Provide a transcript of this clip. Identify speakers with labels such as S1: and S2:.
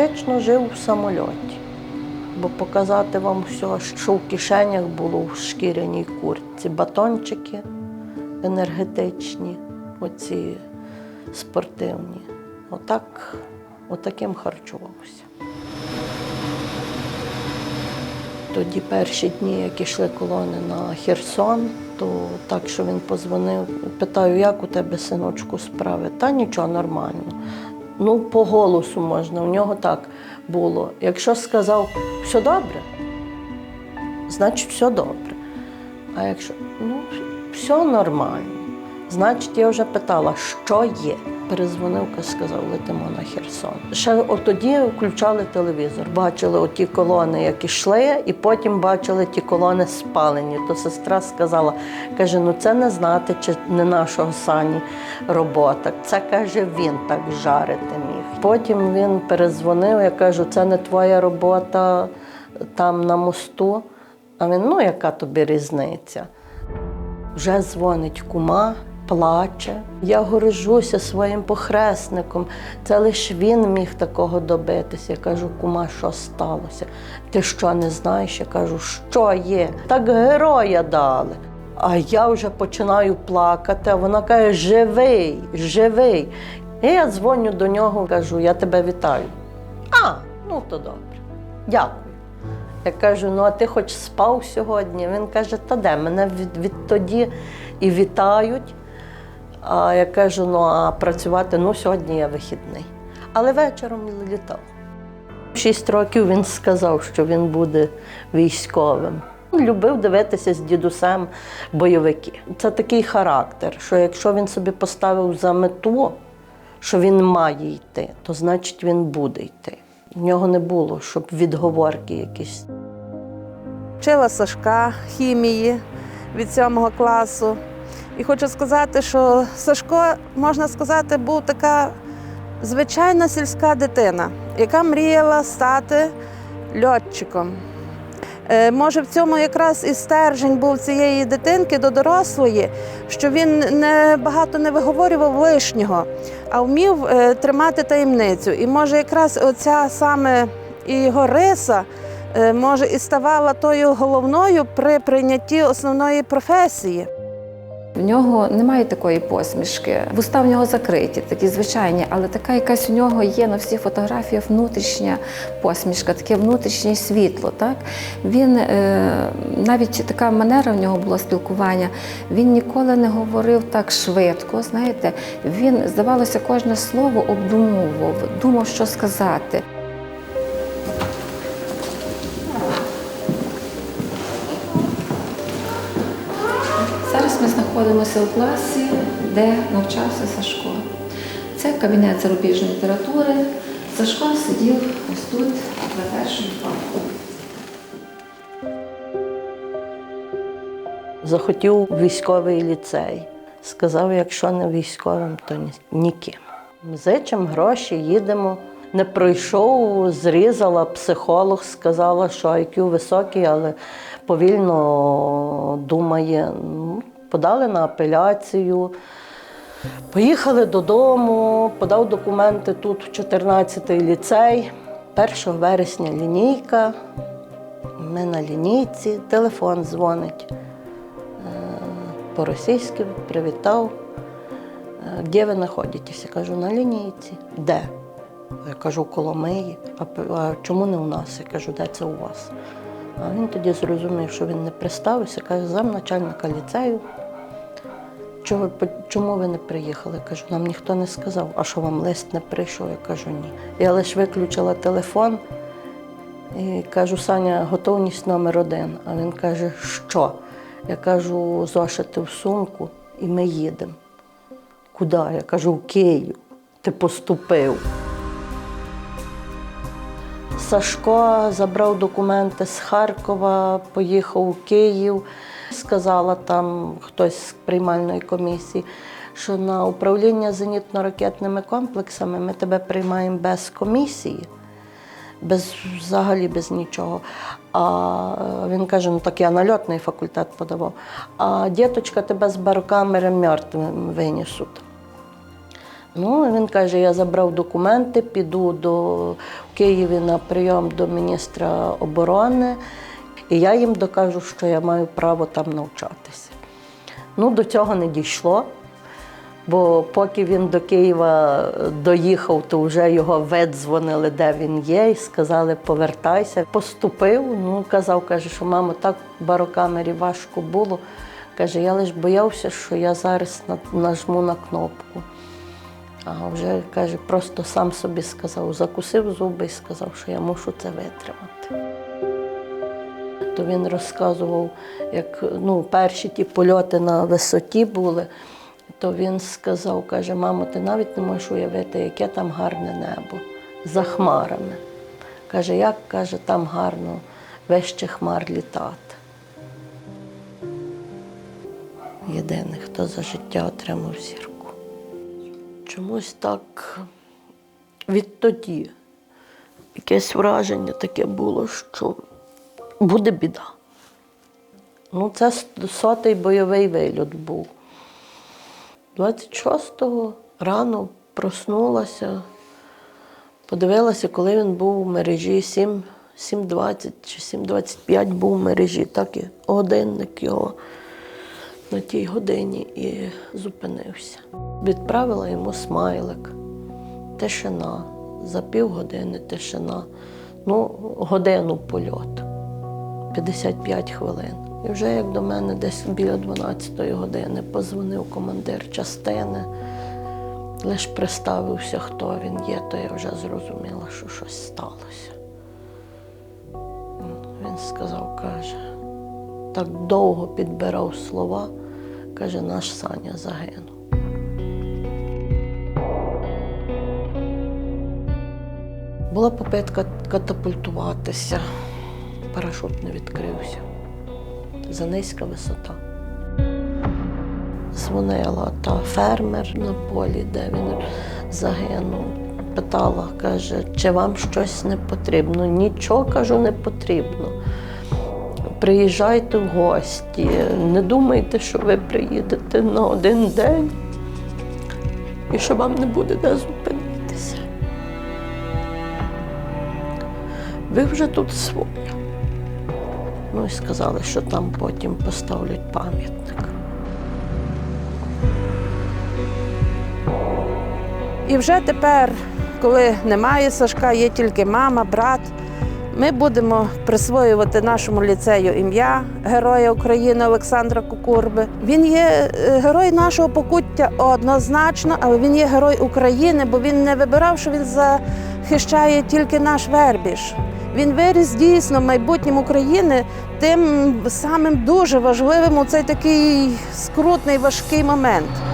S1: фактично жив у самольоті. Бо показати вам все, що в кишенях було в шкіряній куртці, батончики енергетичні, оці спортивні. Отак, отаким харчувався. Тоді перші дні, як ішли колони на Херсон, то так, що він позвонив, питаю, як у тебе, синочку, справи? Та нічого нормально. Ну, по голосу можна, у нього так було. Якщо сказав все добре, значить все добре. А якщо ну, все нормально, значить я вже питала, що є. Перезвонив, сказав, летимо на Херсон. Ще от тоді включали телевізор, бачили оті колони, як ішли, і потім бачили ті колони спалені. То сестра сказала, каже, ну це не знати, чи не нашого сані робота. Це каже, він так жарити міг. Потім він перезвонив, я кажу, це не твоя робота там на мосту. А він, ну яка тобі різниця? Вже дзвонить кума, плаче. Я горжуся своїм похресником. Це лише він міг такого добитися. Я кажу, кума, що сталося? Ти що не знаєш? Я кажу, що є? Так героя дали. А я вже починаю плакати, а вона каже, живий, живий. І я дзвоню до нього, кажу, я тебе вітаю. А, ну то добре. Дякую. Я кажу, ну а ти хоч спав сьогодні? Він каже, та де мене від, відтоді і вітають. А я кажу, ну а працювати, ну сьогодні я вихідний. Але вечором він літав. Шість років він сказав, що він буде військовим. Любив дивитися з дідусем бойовики. Це такий характер, що якщо він собі поставив за мету, що він має йти, то значить він буде йти. В нього не було, щоб відговорки якісь.
S2: Вчила Сашка хімії від сьомого класу. І хочу сказати, що Сашко, можна сказати, був така звичайна сільська дитина, яка мріяла стати льотчиком. Е, Може, в цьому якраз і стержень був цієї дитинки до дорослої, що він не багато не виговорював лишнього, а вмів е, тримати таємницю. І може, якраз оця саме і його риса е, може і ставала тою головною при прийнятті основної професії.
S3: В нього немає такої посмішки. Вуста в нього закриті, такі звичайні, але така якась у нього є на всіх фотографіях внутрішня посмішка, таке внутрішнє світло. Так? Він е, навіть така манера в нього була спілкування. Він ніколи не говорив так швидко. Знаєте, він, здавалося, кожне слово обдумував, думав, що сказати. Ми знаходимося у класі, де навчався Сашко. Це кабінет зарубіжної літератури. Сашко сидів ось тут, на першому парку.
S1: Захотів військовий ліцей. Сказав, якщо не військовим, то ніким. Зичим гроші, їдемо. Не пройшов, зрізала психолог, сказала, що IQ високий, але повільно думає. Ну, Подали на апеляцію. Поїхали додому, подав документи тут, 14-й ліцей. 1 вересня лінійка. Ми на лінійці, телефон дзвонить по-російськи, привітав. Е, Де ви знаходитеся? Я кажу, на лінійці. Де? Я кажу, Коломиї. А, чому не у нас? Я кажу, де це у вас? А він тоді зрозумів, що він не представився, каже, замначальника ліцею. Чого, чому ви не приїхали? Кажу, нам ніхто не сказав, а що вам лист не прийшов? Я кажу, ні. Я лише виключила телефон і кажу, Саня, готовність номер один. А він каже, що? Я кажу, зошити в сумку, і ми їдемо. Куди? Я кажу, в Київ. Ти поступив. Сашко забрав документи з Харкова, поїхав у Київ. Сказала там хтось з приймальної комісії, що на управління зенітно-ракетними комплексами ми тебе приймаємо без комісії без взагалі без нічого. А він каже: ну так я на льотний факультет подавав. А діточка тебе з барокамери мертвим винесуть. Ну, він каже, я забрав документи, піду до в Києві на прийом до міністра оборони, і я їм докажу, що я маю право там навчатися. Ну, до цього не дійшло. Бо поки він до Києва доїхав, то вже його видзвонили, де він є, і сказали, повертайся. Поступив. Ну, казав, каже, що мамо, так в барокамері важко було. Каже, я лише боявся, що я зараз нажму на кнопку. А вже каже, просто сам собі сказав, закусив зуби і сказав, що я мушу це витримати. То він розказував, як ну, перші ті польоти на висоті були, то він сказав, каже, мамо, ти навіть не можеш уявити, яке там гарне небо за хмарами. Каже, як каже, там гарно вище хмар літати. Єдиний, хто за життя отримав зірку. Чомусь так відтоді якесь враження таке було, що буде біда. Ну, це сотий бойовий вильот був. 26-го рано проснулася, подивилася, коли він був у мережі 7, 7.20 чи 7.25 був у мережі, так і годинник його на тій годині і зупинився. Відправила йому смайлик. Тишина. За півгодини тишина. Ну, годину польот. 55 хвилин. І вже як до мене десь біля 12 години позвонив командир частини, лише представився, хто він є, то я вже зрозуміла, що щось сталося. Він сказав, каже, так довго підбирав слова, каже, наш Саня загинув. Була попитка катапультуватися. Парашут не відкрився. Занизька висота. Дзвонила та фермер на полі, де він загинув. Питала, каже, чи вам щось не потрібно? Нічого кажу, не потрібно. Приїжджайте в гості, не думайте, що ви приїдете на один день і що вам не буде де зупинитися. Ви вже тут своя. Ну і сказали, що там потім поставлять пам'ятник.
S2: І вже тепер, коли немає Сашка, є тільки мама, брат. Ми будемо присвоювати нашому ліцею ім'я Героя України Олександра Кукурби. Він є е, герой нашого покуття однозначно, але він є герой України, бо він не вибирав, що він захищає тільки наш вербіж. Він виріс дійсно майбутнім України тим самим дуже важливим у цей такий скрутний важкий момент.